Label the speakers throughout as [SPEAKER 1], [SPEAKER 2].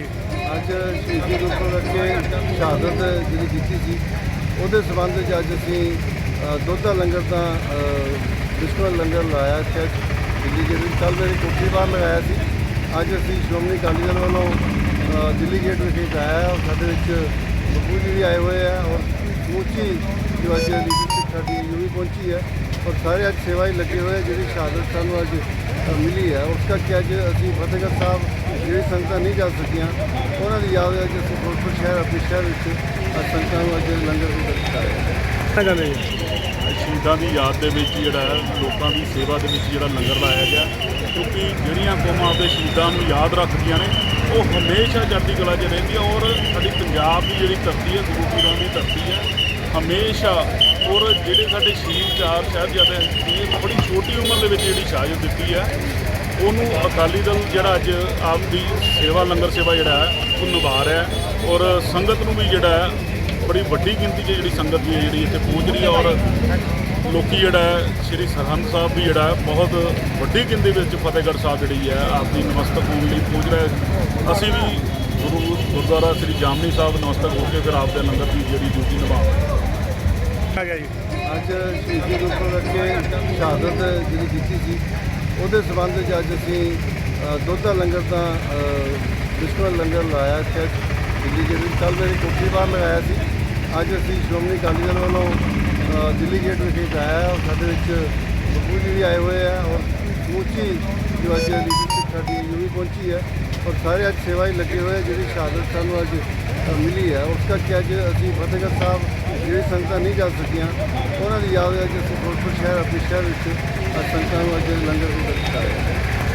[SPEAKER 1] ਜੀ
[SPEAKER 2] ਅੱਜ ਸ਼ਹੀਦੀ ਗੁਰਪੁਰਬ ਰੱਖੇ ਸ਼ਹਾਦਤ ਜਿਹੜੀ ਕੀਤੀ ਸੀ ਉਹਦੇ ਸੰਬੰਧ ਵਿੱਚ ਅੱਜ ਅਸੀਂ ਅ, ਦੁੱਧ ਦਾ ਲੰਗਰ ਤਾਂ ਵਿਸ਼ਵ ਲੰਗਰ ਲਾਇਆ ਇੱਥੇ ਦਿੱਲੀ ਗੇਟ ਵਿੱਚ ਕੱਲ੍ਹ ਮੇਰੇ ਕੋਠੀ ਬਾਹਰ ਲਗਾਇਆ ਸੀ। ਅੱਜ ਅਸੀਂ ਸ਼੍ਰੋਮਣੀ ਅਕਾਲੀ ਦਲ ਵੱਲੋਂ ਦਿੱਲੀ ਗੇਟ ਵਿਖੇ ਲਾਇਆ ਔਰ ਸਾਡੇ ਵਿੱਚ ਬੱਬੂ ਜੀ ਵੀ ਆਏ ਹੋਏ ਆ। ਔਰ ਸਮੁੱਚੀ ਜੋ ਅੱਜ ਲੀਡਰਸ਼ਿਪ ਸਾਡੀ ਉਹ ਵੀ ਪਹੁੰਚੀ ਹੈ। ਔਰ ਸਾਰੇ ਅੱਜ ਸੇਵਾ ਹੀ ਲੱਗੇ ਹੋਏ ਜਿਹੜੀ ਸ਼ਹਾਦਤ ਸਾਨੂੰ ਅੱਜ ਮਿਲੀ ਹੈ। ਉਸ ਕਰਕੇ ਅੱਜ ਅਸੀਂ ਫਤਿਹਗੜ੍ਹ ਸਾਹਿਬ ਜਿਹੜੀ ਸੰਗਤਾਂ ਨਹੀਂ ਜਾ ਸਕੀਆਂ ਉਹਨਾਂ ਦੀ ਯਾਦ ਵਿੱਚ ਅਸੀਂ ਫਿਰੋਜ਼ਪੁਰ ਸ਼ਹਿਰ ਆਪਣੇ ਸ਼ਹਿਰ ਵਿੱਚ ਅੱਜ ਸੰਗਤਾਂ ਨੂੰ ਅੱਜ ਲੰਗਰ ਵੀ ਦਿੱਤਾ ਹੈ
[SPEAKER 1] ਜੀ?
[SPEAKER 3] ਸ਼ਹੀਦਾਂ ਦੀ ਯਾਦ ਦੇ ਵਿੱਚ ਜਿਹੜਾ ਹੈ, ਲੋਕਾਂ ਦੀ ਸੇਵਾ ਦੇ ਵਿੱਚ ਜਿਹੜਾ ਲੰਗਰ ਲਾਇਆ ਗਿਆ ਕਿਉਂਕਿ ਜਿਹੜੀਆਂ ਕੌਮਾਂ ਆਪਣੇ ਸ਼ਹੀਦਾਂ ਨੂੰ ਯਾਦ ਰੱਖਦੀਆਂ ਨੇ ਉਹ ਹਮੇਸ਼ਾ ਚੜ੍ਹਦੀ ਕਲਾ 'ਚ ਰਹਿੰਦੀਆਂ ਔਰ ਸਾਡੀ ਪੰਜਾਬ ਦੀ ਜਿਹੜੀ ਧਰਤੀ ਹੈ ਗੁਰੂ ਪੀਰਾਂ ਦੀ ਧਰਤੀ ਹੈ ਹਮੇਸ਼ਾ ਔਰ ਜਿਹੜੇ ਸਾਡੇ ਸ਼ਹੀਦ ਚਾਰ ਸਾਹਿਬਜ਼ਾਦੇ ਸੀ ਬੜੀ ਛੋਟੀ ਉਮਰ ਦੇ ਵਿੱਚ ਜਿਹੜੀ ਸ਼ਹਾਦਤ ਦਿੱਤੀ ਹੈ ਉਹਨੂੰ ਅਕਾਲੀ ਦਲ ਜਿਹੜਾ ਅੱਜ ਆਪ ਦੀ ਸੇਵਾ, ਲੰਗਰ ਸੇਵਾ ਜਿਹੜਾ ਹੈ, ਉਹ ਨਿਭਾ ਰਿਹਾ ਔਰ ਸੰਗਤ ਨੂੰ ਵੀ ਜਿਹੜਾ ਹੈ, ਬੜੀ ਵੱਡੀ ਗਿਣਤੀ 'ਚ ਜਿਹੜੀ ਸੰਗਤ ਦੀ ਜਿਹੜੀ ਇੱਥੇ ਪਹੁੰਚ ਰਹੀ ਹੈ ਔਰ ਲੋਕੀ ਜਿਹੜਾ ਸ਼੍ਰੀ ਸਰਹੰਦ ਸਾਹਿਬ ਵੀ ਜਿਹੜਾ ਬਹੁਤ ਵੱਡੀ ਗਿਣਤੀ ਵਿੱਚ ਫਤਿਹਗੜ੍ਹ ਸਾਹਿਬ ਜਿਹੜੀ ਹੈ, ਆਪ ਦੀ ਨਮਸਤਕ ਹੋਣ ਲਈ ਪਹੁੰਚ ਰਿਹਾ ਅਸੀਂ ਵੀ ਗੁਰੂ ਗੁਰਦੁਆਰਾ ਸ੍ਰੀ ਜਾਮਨੀ ਸਾਹਿਬ ਨਮਸਤਕ ਹੋ ਕੇ ਫਿਰ ਆਪ ਦੇ ਲੰਗਰ ਦੀ ਜਿਹੜੀ ਡਿਊਟੀ ਨਿਭਾਵਾਂਗੇ
[SPEAKER 1] ਆ ਗਿਆ ਜੀ।
[SPEAKER 2] ਅੱਜ ਸ਼ਹੀਦੀ ਗੁਰਪੁਰਬ ਰੱਖੇ ਸ਼ਹਾਦਤ ਜਿਹੜੀ ਕੀਤੀ ਸੀ ਉਹਦੇ ਸੰਬੰਧ ਵਿੱਚ ਅੱਜ ਅਸੀਂ ਅ, ਦੁੱਧ ਦਾ ਲੰਗਰ ਤਾਂ ਵਿਸ਼ਵ ਲੰਗਰ ਲਾਇਆ ਇੱਥੇ ਦਿੱਲੀ ਗੇਟ ਵਿੱਚ ਕੱਲ੍ਹ ਮੇਰੇ ਕੋਠੀ ਬਾਹਰ ਲਗਾਇਆ ਸੀ। ਅੱਜ ਅਸੀਂ ਸ਼੍ਰੋਮਣੀ ਅਕਾਲੀ ਦਲ ਵੱਲੋਂ ਦਿੱਲੀ ਗੇਟ ਵਿਖੇ ਲਾਇਆ ਔਰ ਸਾਡੇ ਵਿੱਚ ਬੱਬੂ ਜੀ ਵੀ ਆਏ ਹੋਏ ਆ ਔਰ ਸਮੁੱਚੀ ਜੋ ਅੱਜ ਲੀਡਰਸ਼ਿਪ ਸਾਡੀ ਉਹ ਪਹੁੰਚੀ ਹੈ ਔਰ ਸਾਰੇ ਅੱਜ ਸੇਵਾ ਹੀ ਲੱਗੇ ਹੋਏ ਜਿਹੜੀ ਸ਼ਹਾਦਤ ਸਾਨੂੰ ਅੱਜ ਮਿਲੀ ਹੈ। ਉਸ ਕਰਕੇ ਅੱਜ ਅਸੀਂ ਫਤਿਹਗੜ੍ਹ ਸਾਹਿਬ ਜਿਹੜੀ ਸੰਗਤਾਂ ਨਹੀਂ ਜਾ ਸਕੀਆਂ ਉਹਨਾਂ ਦੀ ਯਾਦ ਵਿੱਚ ਅਸੀਂ ਫਿਰੋਜ਼ਪੁਰ ਸ਼ਹਿਰ ਆਪਣੇ ਸ਼ਹਿਰ ਵਿੱਚ ਅੱਜ ਸੰਗਤਾਂ ਨੂੰ ਅੱਜ ਲੰਗਰ ਵੀ ਦਿੱਤਾ ਹੈ।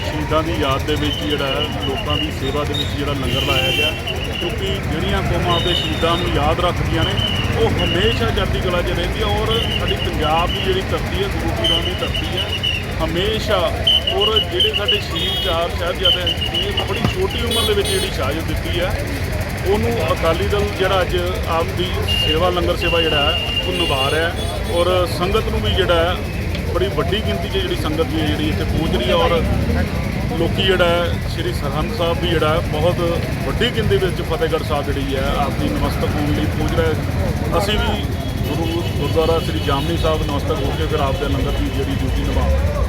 [SPEAKER 3] ਸ਼ਹੀਦਾਂ ਦੀ ਯਾਦ ਦੇ ਵਿੱਚ ਜਿਹੜਾ ਹੈ, ਲੋਕਾਂ ਦੀ ਸੇਵਾ ਦੇ ਵਿੱਚ ਜਿਹੜਾ ਲੰਗਰ ਲਾਇਆ ਗਿਆ ਕਿਉਂਕਿ ਜਿਹੜੀਆਂ ਕੌਮਾਂ ਆਪਣੇ ਸ਼ਹੀਦਾਂ ਨੂੰ ਯਾਦ ਰੱਖਦੀਆਂ ਨੇ ਉਹ ਹਮੇਸ਼ਾ ਚੜ੍ਹਦੀ ਕਲਾ 'ਚ ਰਹਿੰਦੀਆਂ ਔਰ ਸਾਡੀ ਪੰਜਾਬ ਦੀ ਜਿਹੜੀ ਧਰਤੀ ਹੈ ਗੁਰੂ ਪੀਰਾਂ ਦੀ ਧਰਤੀ ਹੈ ਹਮੇਸ਼ਾ ਔਰ ਜਿਹੜੇ ਸਾਡੇ ਸ਼ਹੀਦ ਚਾਰ ਸਾਹਿਬਜ਼ਾਦੇ ਸੀ ਬੜੀ ਛੋਟੀ ਉਮਰ ਦੇ ਵਿੱਚ ਜਿਹੜੀ ਸ਼ਹਾਦਤ ਦਿੱਤੀ ਹੈ ਉਹਨੂੰ ਅਕਾਲੀ ਦਲ ਜਿਹੜਾ ਅੱਜ ਆਪ ਦੀ ਸੇਵਾ, ਲੰਗਰ ਸੇਵਾ ਜਿਹੜਾ ਹੈ, ਉਹ ਨਿਭਾ ਰਿਹਾ ਔਰ ਸੰਗਤ ਨੂੰ ਵੀ ਜਿਹੜਾ ਹੈ, ਬੜੀ ਵੱਡੀ ਗਿਣਤੀ 'ਚ ਜਿਹੜੀ ਸੰਗਤ ਦੀ ਜਿਹੜੀ ਇੱਥੇ ਪਹੁੰਚ ਰਹੀ ਹੈ ਔਰ ਲੋਕੀ ਜਿਹੜਾ ਸ਼੍ਰੀ ਸਰਹੰਦ ਸਾਹਿਬ ਵੀ ਜਿਹੜਾ ਬਹੁਤ ਵੱਡੀ ਗਿਣਤੀ ਵਿੱਚ ਫਤਿਹਗੜ੍ਹ ਸਾਹਿਬ ਜਿਹੜੀ ਹੈ ਆਪਦੀ ਨਮਸਤਕ ਹੋਣ ਲਈ ਪਹੁੰਚ ਰਿਹਾ ਅਸੀਂ ਵੀ ਗੁਰੂ ਗੁਰਦੁਆਰਾ ਸ੍ਰੀ ਜਾਮਨੀ ਸਾਹਿਬ ਨਮਸਤਕ ਹੋ ਕੇ ਫਿਰ ਆਪ ਦੇ ਲੰਗਰ ਦੀ ਜਿਹੜੀ ਡਿਊਟੀ ਨਿਭਾਵਾਂਗੇ